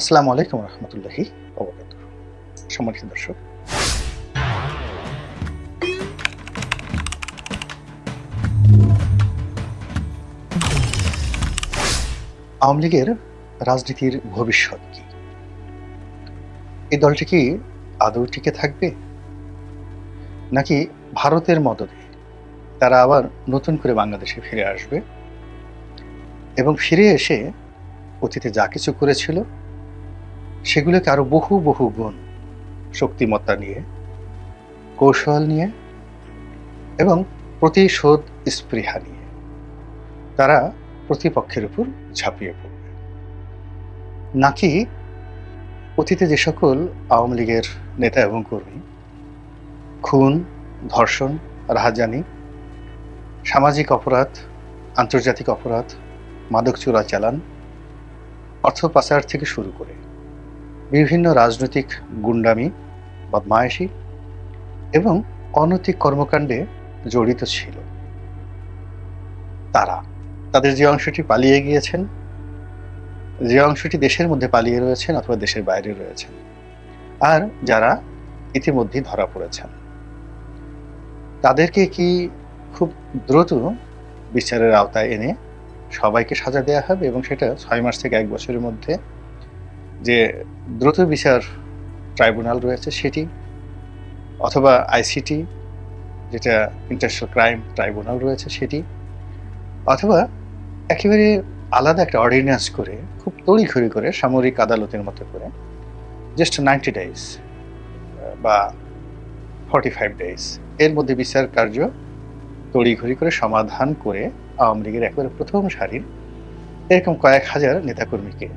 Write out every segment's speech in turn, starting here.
আসসালামু আলাইকুম রহমতুল্লাহি সম্মানিত দর্শক। আওয়ামী লীগের রাজনীতির ভবিষ্যৎ কি? এই দলটি কি আদৌ টিকে থাকবে? নাকি ভারতের মদদে তারা আবার নতুন করে বাংলাদেশে ফিরে আসবে? এবং ফিরে এসে অতীতে যা কিছু করেছিল সেগুলোকে আরও বহু বহু গুণ শক্তিমত্তা নিয়ে, কৌশল নিয়ে এবং প্রতিশোধ স্পৃহা নিয়ে তারা প্রতিপক্ষের উপর ঝাঁপিয়ে পড়বে। নাকি অতীতে যে সকল আওয়ামী লীগের নেতা এবং কর্মী, খুন, ধর্ষণ, রাহাজানি, সামাজিক অপরাধ, আন্তর্জাতিক অপরাধ, মাদক চোরা চালান অর্থ পাচার থেকে শুরু করে বিভিন্ন রাজনৈতিক গুন্ডামি বদমায়েশি এবং অনৈতিক কর্মকাণ্ডে জড়িত ছিল। তারা তাদের যে অংশটি পালিয়ে গিয়েছেন, যে অংশটি দেশের মধ্যে পালিয়ে রয়েছেন অথবা দেশের বাইরে রয়েছেন, আর যারা ইতিমধ্যেই ধরা পড়েছেন। তাদেরকে কি খুব দ্রুত বিচারের আওতায় এনে সবাইকে সাজা দেওয়া হবে এবং সেটা ছয় মাস থেকে এক বছরের মধ্যে যে দ্রুত বিচার ট্রাইব্যুনাল রয়েছে সেটি, অথবা আইসিটি, যেটা ইন্টারন্যাশনাল ক্রাইম ট্রাইব্যুনাল রয়েছে সেটি, অথবা একেবারে আলাদা একটা অর্ডিন্যান্স করে, খুব তড়িঘড়ি করে, সামরিক আদালতের মতো করে জাস্ট নাইনটি ডেজ বা ফর্টি ফাইভ ডেজ এর মধ্যে বিচার কার্য তড়িঘড়ি করে সমাধান করে আওয়ামী লীগের একেবারে প্রথম সারির এরকম কয়েক হাজার নেতাকর্মীকে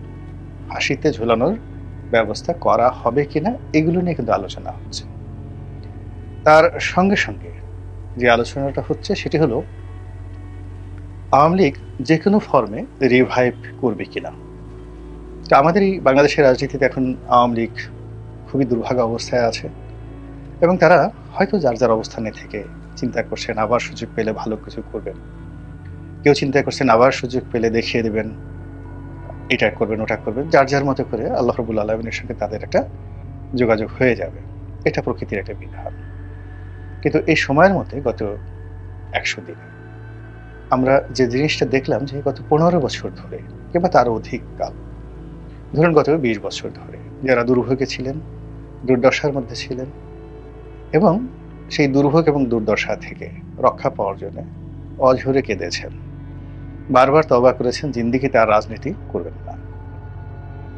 ফাঁসিতে ঝুলানোর ব্যবস্থা করা হবে কিনা এগুলো নিয়ে কিন্তু আলোচনা হচ্ছে। তার সঙ্গে সঙ্গে যে আলোচনাটা হচ্ছে সেটি হলো, আওয়ামী লীগ যে কোনো ফর্মে রিভাইভ করবে কিনা। তো আমাদের এই বাংলাদেশের রাজনীতিতে এখন আওয়ামী লীগ খুবই দুর্ভাগ্য অবস্থায় আছে এবং তারা হয়তো যার যার অবস্থানে থেকে চিন্তা করছেন, আবার সুযোগ পেলে ভালো কিছু করবেন। কেউ চিন্তা করছেন, আবার সুযোগ পেলে দেখিয়ে দেবেন। এটা করবেন, ওটা করবেন, যার যার মতো করে আল্লাহ রবুল আলমিনের সঙ্গে তাদের একটা যোগাযোগ হয়ে যাবে। এটা প্রকৃতির একটা বিধান। কিন্তু এই সময়ের মধ্যে গত একশো দিনে, আমরা যে জিনিসটা দেখলাম যে গত পনেরো বছর ধরে কিংবা তার অধিক কাল, ধরুন গত বিশ বছর ধরে যারা দুর্ভোগে ছিলেন, দুর্দশার মধ্যে ছিলেন এবং সেই দুর্ভোগ এবং দুর্দশা থেকে রক্ষা পাওয়ার জন্য অঝরে কেঁদেছেন। বারবার তবা করেছেন, জিন্দিগিতে আর রাজনীতি করবেন না।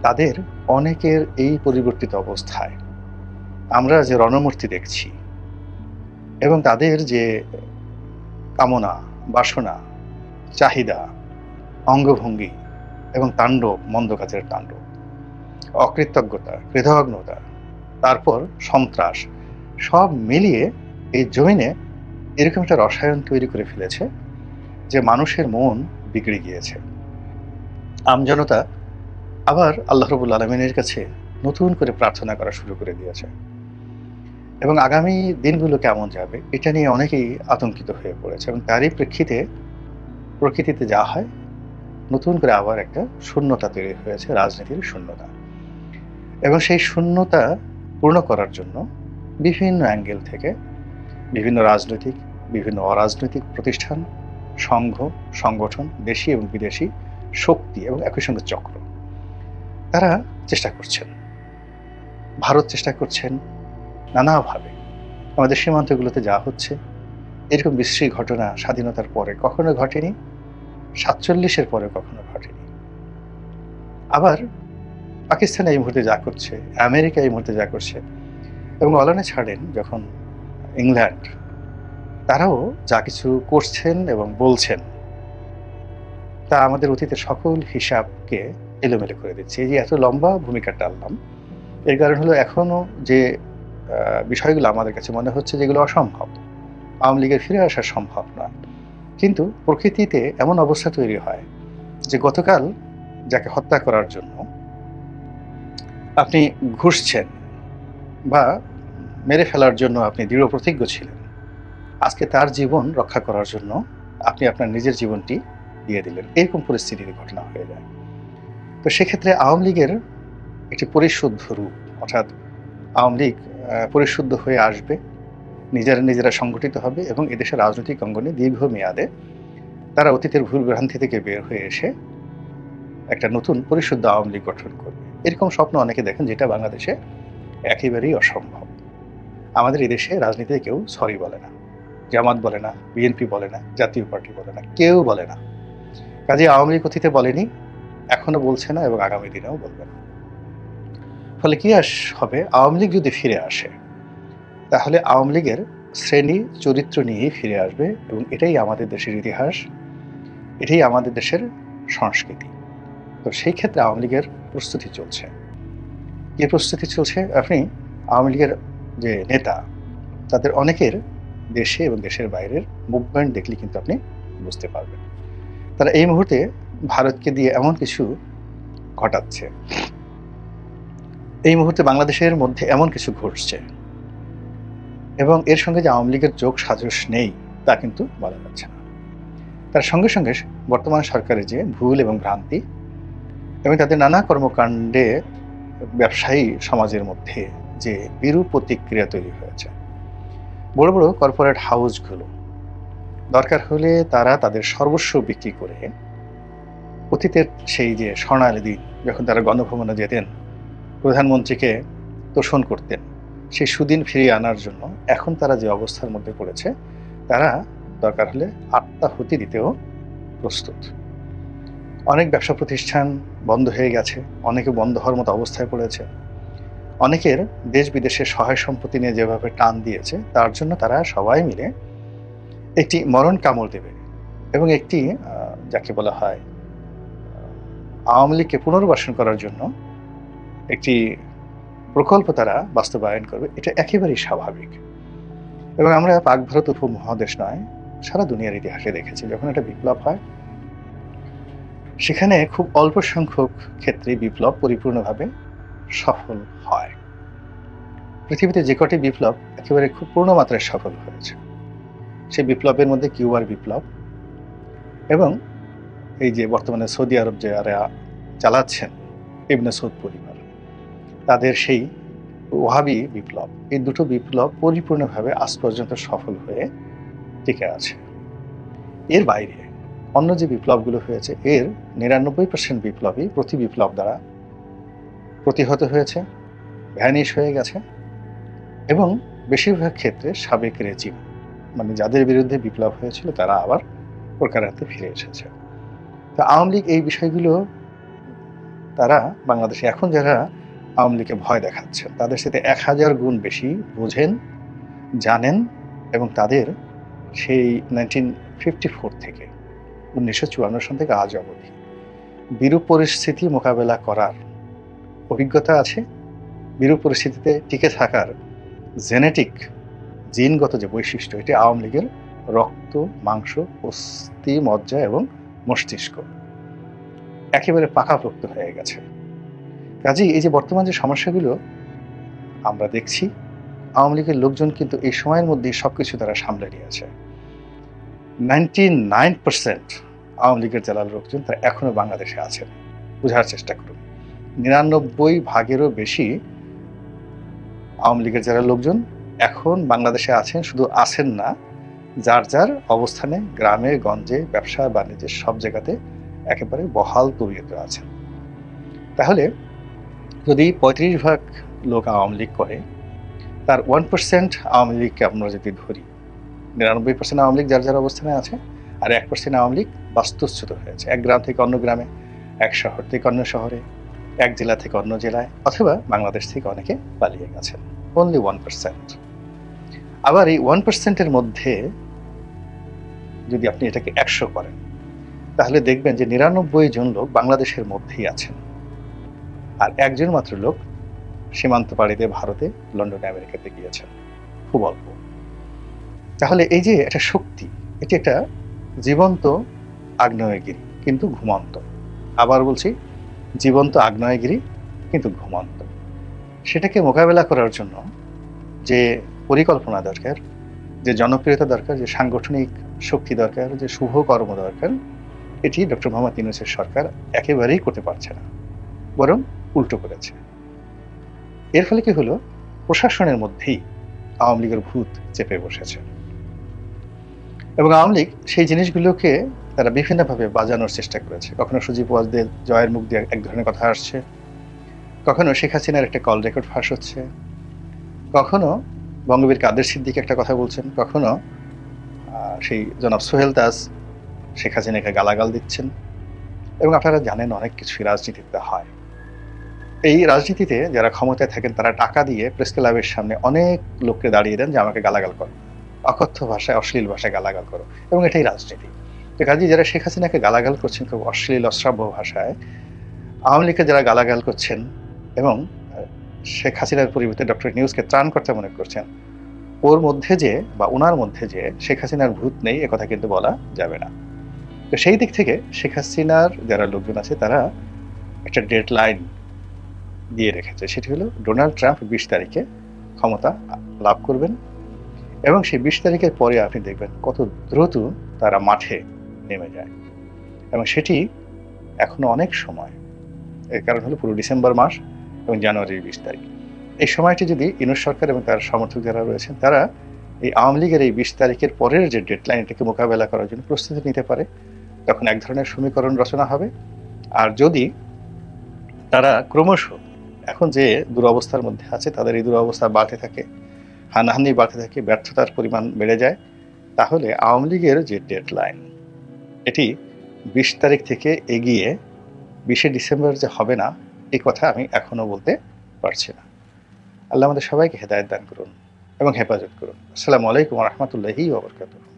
তাদের অনেকের এই পরিবর্তিত অবস্থায় আমরা যে রণমূর্তি দেখছি এবং তাদের যে কামনা, বাসনা, চাহিদা, অঙ্গভঙ্গি এবং তাণ্ডব, মন্দ কাজের তাণ্ডব, অকৃতজ্ঞতা কৃতজ্ঞতা তারপর সন্ত্রাস, সব মিলিয়ে এই জমিনে এরকম একটা রসায়ন তৈরি করে ফেলেছে যে মানুষের মন বিগড়ে গিয়েছে। আমজনতা আবার আল্লাহ রবুল আলমিনের কাছে নতুন করে প্রার্থনা করা শুরু করে দিয়েছে। এবং আগামী দিনগুলো কেমন যাবে, এটা নিয়ে অনেকেই আতঙ্কিত হয়ে পড়েছে এবং তারই প্রেক্ষিতে, প্রকৃতিতে যা হয়, নতুন করে আবার একটা শূন্যতা তৈরি হয়েছে, রাজনীতির শূন্যতা। এবং সেই শূন্যতা পূর্ণ করার জন্য বিভিন্ন অ্যাঙ্গেল থেকে বিভিন্ন রাজনৈতিক, বিভিন্ন অরাজনৈতিক প্রতিষ্ঠান সংঘ, সংগঠন, দেশি এবং বিদেশি, শক্তি এবং একই সঙ্গে চক্র। তারা চেষ্টা করছেন। ভারত চেষ্টা করছেন নানাভাবে। আমাদের সীমান্তগুলোতে যা হচ্ছে, এরকম বিশ্রী ঘটনা স্বাধীনতার পরে কখনো ঘটেনি, সাতচল্লিশের পরে কখনো ঘটেনি। আবার পাকিস্তান এই মুহূর্তে যা করছে, আমেরিকা এই মুহূর্তে যা করছে এবং অলানে ছাড়েন যখন ইংল্যান্ড তারাও যা কিছু করছেন এবং বলছেন, তা আমাদের অতীতের সকল হিসাবকে এলোমেলো করে দিচ্ছে। এই যে এত লম্বা ভূমিকা টানলাম এর কারণ হলো এখনও যে বিষয়গুলো আমাদের কাছে মনে হচ্ছে যেগুলো অসম্ভব, আওয়ামী লীগের ফিরে আসা সম্ভব নয় কিন্তু প্রকৃতিতে এমন অবস্থা তৈরি হয় যে, গতকাল যাকে হত্যা করার জন্য আপনি ঘুষছেন বা মেরে ফেলার জন্য আপনি দৃঢ় প্রতিজ্ঞ ছিলেন। আজকে তার জীবন রক্ষা করার জন্য আপনি আপনার নিজের জীবনটি দিয়ে দিলেন। এরকম পরিস্থিতির ঘটনা হয়ে যায়। তো সেক্ষেত্রে আওয়ামী লীগের একটি পরিশুদ্ধ রূপ, অর্থাৎ আওয়ামী লীগ পরিশুদ্ধ হয়ে আসবে, নিজেরা নিজেরা সংগঠিত হবে এবং এদেশের রাজনৈতিক অঙ্গনে দীর্ঘমেয়াদে তারা অতীতের ভুল ভ্রান্তি থেকে বের হয়ে এসে একটা নতুন পরিশুদ্ধ আওয়ামী লীগ গঠন করবে। এরকম স্বপ্ন অনেকে দেখেন যেটা বাংলাদেশে একেবারেই অসম্ভব। আমাদের এদেশে রাজনীতিতে কেউ সরি বলে না। জামাত বলে না বিএনপি বলে না, জাতীয় পার্টি বলে না, কেউ বলে না। কাজে আওয়ামী লীগ অতীতে বলেনি, এখনও বলছে না এবং আগামী দিনেও বলবে না। ফলে কি আস হবে? আওয়ামী লীগ যদি ফিরে আসে, তাহলে আওয়ামী লীগের শ্রেণি, চরিত্র নিয়েই ফিরে আসবে এবং এটাই আমাদের দেশের ইতিহাস, এটাই আমাদের দেশের সংস্কৃতি। তো সেই ক্ষেত্রে আওয়ামী লীগের প্রস্তুতি চলছে। কি প্রস্তুতি চলছে, আপনি আওয়ামী লীগের যে নেতা, তাদের অনেকের দেশে এবং দেশের বাইরের মুভমেন্ট দেখলে কিন্তু আপনি বুঝতে পারবেন। তারা এই মুহূর্তে ভারতকে দিয়ে এমন কিছু ঘটাচ্ছে। এই মুহূর্তে বাংলাদেশের মধ্যে এমন কিছু ঘটছে এবং এর সঙ্গে যে আওয়ামী লীগের যোগ সাজস নেই, তা কিন্তু বলা যাচ্ছে না। তার সঙ্গে সঙ্গে বর্তমান সরকারের যে ভুল এবং ভ্রান্তি এবং তাদের নানা কর্মকাণ্ডে ব্যবসায়ী সমাজের মধ্যে যে বিরূপ প্রতিক্রিয়া তৈরি হয়েছে বড় বড় কর্পোরেট হাউসগুলো দরকার হলে তারা তাদের সর্বস্ব বিক্রি করে অতীতের সেই যে স্বর্ণালী দিন, যখন তারা গণভবনে যেতেন, প্রধানমন্ত্রীকে তোষণ করতেন, সেই সুদিন ফিরিয়ে আনার জন্য এখন তারা যে অবস্থার মধ্যে পড়েছে, তারা দরকার হলে আত্মাহুতি দিতেও প্রস্তুত। অনেক ব্যবসা প্রতিষ্ঠান বন্ধ হয়ে গেছে, অনেকে বন্ধ হওয়ার মতো অবস্থায় পড়েছে। অনেকের দেশ বিদেশের সহায় সম্পত্তি নিয়ে যেভাবে টান দিয়েছে, তার জন্য তারা সবাই মিলে একটি মরণ কামড় দেবে এবং একটি যাকে বলা হয় আওয়ামী লীগকে পুনর্বাসন করার জন্য একটি প্রকল্প তারা বাস্তবায়ন করবে। এটা একেবারেই স্বাভাবিক। এবং আমরা পাক ভারত উপমহাদেশ নয়, সারা দুনিয়ার ইতিহাসে দেখেছি, যখন একটা বিপ্লব হয়, সেখানে খুব অল্প সংখ্যক ক্ষেত্রে বিপ্লব পরিপূর্ণভাবে সফল হয়। পৃথিবীতে যে কটি বিপ্লব একেবারে খুব পূর্ণ মাত্রায় সফল হয়েছে। সেই বিপ্লবের মধ্যে কিউবার বিপ্লব এবং এই যে বর্তমানে সৌদি আরব যে চালাচ্ছেন, ইবনে সৌদ পরিবার, তাদের সেই ওহাবি বিপ্লব, এই দুটো বিপ্লব পরিপূর্ণভাবে আজ পর্যন্ত সফল হয়ে টিকে আছে। এর বাইরে অন্য যে বিপ্লবগুলো হয়েছে, এর নিরানব্বই পার্সেন্ট বিপ্লবই প্রতি বিপ্লব দ্বারা প্রতিহত হয়েছে, ভ্যানিশ হয়ে গেছে এবং বেশিরভাগ ক্ষেত্রে সাবেক রেজিম মানে যাদের বিরুদ্ধে বিপ্লব হয়েছিল, তারা আবার হাতে ফিরে এসেছে। তো আওয়ামী লীগ এই বিষয়গুলো, তারা বাংলাদেশে এখন যারা আওয়ামী লীগকে ভয় দেখাচ্ছেন, তাদের সাথে এক হাজার গুণ বেশি বোঝেন, জানেন এবং তাদের সেই নাইনটিন ফিফটি ফোর থেকে উনিশশো চুয়ান্ন সন থেকে আজ অবধি বিরূপ পরিস্থিতি মোকাবেলা করার অভিজ্ঞতা আছে, বিরূপ পরিস্থিতিতে টিকে থাকার জেনেটিক জিনগত যে বৈশিষ্ট্য, এটি আওয়ামী লীগের রক্ত, মাংস, অস্থি, মজ্জা এবং মস্তিষ্ক একেবারে পাকাপোক্ত হয়ে গেছে। কাজেই এই যে বর্তমান যে সমস্যাগুলো আমরা দেখছি, আওয়ামী লীগের লোকজন কিন্তু এই সময়ের মধ্যে সবকিছু তারা সামলে নিয়েছে। নাইনটি নাইন পার্সেন্ট আওয়ামী লীগের জেলার লোকজন তারা এখনও বাংলাদেশে আছেন, বোঝার চেষ্টা করুন। নিরানব্বই ভাগেরও বেশি আওয়ামী লীগের যারা লোকজন এখন বাংলাদেশে আছেন, শুধু আছেন না, যার যার অবস্থানে গ্রামে, গঞ্জে, ব্যবসা, বাণিজ্যে সব জায়গাতে একেবারে বহাল তবিয়তে আছেন। তাহলে যদি পঁয়ত্রিশ ভাগ লোক আওয়ামী লীগ করে, তার ওয়ান পার্সেন্ট আওয়ামী লীগকে আমরা যদি ধরি, নিরানব্বই পার্সেন্ট আওয়ামী লীগ যার যার অবস্থানে আছে, আর এক পার্সেন্ট আওয়ামী লীগ বাস্তুচ্যুত হয়েছে। এক গ্রাম থেকে অন্য গ্রামে, এক শহর থেকে অন্য শহরে এক জেলা থেকে অন্য জেলায়, অথবা বাংলাদেশ থেকে অনেকে পালিয়ে গেছেন। অনলি ওয়ান পার্সেন্ট আবার এই ওয়ান পার্সেন্টের মধ্যে যদি আপনি এটাকে একশো করেন, তাহলে দেখবেন যে নিরানব্বই জন লোক বাংলাদেশের মধ্যেই আছেন। আর একজন মাত্র লোক সীমান্ত পাড়িতে ভারতে, লন্ডনে, আমেরিকাতে গিয়েছেন। খুব অল্প। তাহলে এই যে একটা শক্তি, এটি একটা জীবন্ত আগ্নেয়গিরি, কিন্তু ঘুমন্ত। আবার বলছি জীবন্ত আগ্নেয়গিরি, কিন্তু ঘুমন্ত। সেটাকে মোকাবেলা করার জন্য যে পরিকল্পনা দরকার, যে জনপ্রিয়তা দরকার, যে সাংগঠনিক শক্তি দরকার, যে শুভ কর্ম দরকার, এটি ডক্টর মোহাম্মদ ইউনুসের সরকার একেবারেই করতে পারছে না, বরং উল্টো করেছে। এর ফলে কি হলো? প্রশাসনের মধ্যেই আওয়ামী লীগের ভূত চেপে বসেছে। এবং আওয়ামী লীগ সেই জিনিসগুলোকে তারা বিভিন্নভাবে বাজানোর চেষ্টা করেছে। কখনো সুজিব ওয়াজদের জয়ের মুখ দিয়ে এক ধরনের কথা আসছে, কখনো শেখ হাসিনার একটা কল রেকর্ড ফাঁস হচ্ছে, কখনো বঙ্গবীর কাদের সিদ্দিক একটা কথা বলছেন, কখনো সেই জনাব সোহেল দাস শেখ হাসিনাকে গালাগাল দিচ্ছেন এবং আপনারা জানেন অনেক কিছুই রাজনীতিতে হয়। এই রাজনীতিতে যারা ক্ষমতায় থাকেন তারা টাকা দিয়ে প্রেস ক্লাবের সামনে অনেক লোককে দাঁড়িয়ে দেন যে আমাকে গালাগাল করো। অকথ্য ভাষায়, অশ্লীল ভাষায় গালাগাল করো এবং এটাই রাজনীতি। তো কাজে যারা শেখ হাসিনাকে গালাগাল করছেন খুব অশ্লীল, অশ্রাব্য ভাষায়, আওয়ামী লীগকে যারা গালাগাল করছেন এবং শেখ হাসিনার পরিবর্তে ডক্টর নিউজকে ত্রাণ করতে মনে করছেন, ওর মধ্যে যে বা ওনার মধ্যে যে শেখ হাসিনার ভূত নেই, এ কথা কিন্তু বলা যাবে না। তো সেই দিক থেকে শেখ হাসিনার যারা লোকজন আছে, তারা একটা ডেড লাইন দিয়ে রেখেছে। সেটি হলো, ডোনাল্ড ট্রাম্প বিশ তারিখে ক্ষমতা লাভ করবেন এবং সেই বিশ তারিখের পরে আপনি দেখবেন কত দ্রুত তারা মাঠে নেমে যায়। এবং সেটি এখনও অনেক সময়। এর কারণ হলো পুরো ডিসেম্বর মাস এবং জানুয়ারির বিশ তারিখ। এই সময়টি যদি ইউনুস সরকার এবং তার সমর্থক যারা রয়েছেন, তারা এই আওয়ামী লীগের এই বিশ তারিখের পরের যে ডেডলাইন এটাকে মোকাবেলা করার জন্য প্রস্তুতি নিতে পারে, তখন এক ধরনের সমীকরণ রচনা হবে। আর যদি তারা ক্রমশ এখন যে দুরবস্থার মধ্যে আছে, তাদের এই দুরবস্থা বাড়তে থাকে, হানাহানি বাড়তে থাকে, ব্যর্থতার পরিমাণ বেড়ে যায়, তাহলে আওয়ামী লীগের যে ডেডলাইন এটি বিশ তারিখ থেকে এগিয়ে বিশে ডিসেম্বর যে হবে না এই কথা আমি এখনও বলতে পারছি না। আল্লাহ আমাদের সবাইকে হেদায়ত দান করুন এবং হেফাজত করুন। আসসালামু আলাইকুম রহমতুল্লাহি ওবরকাতুহ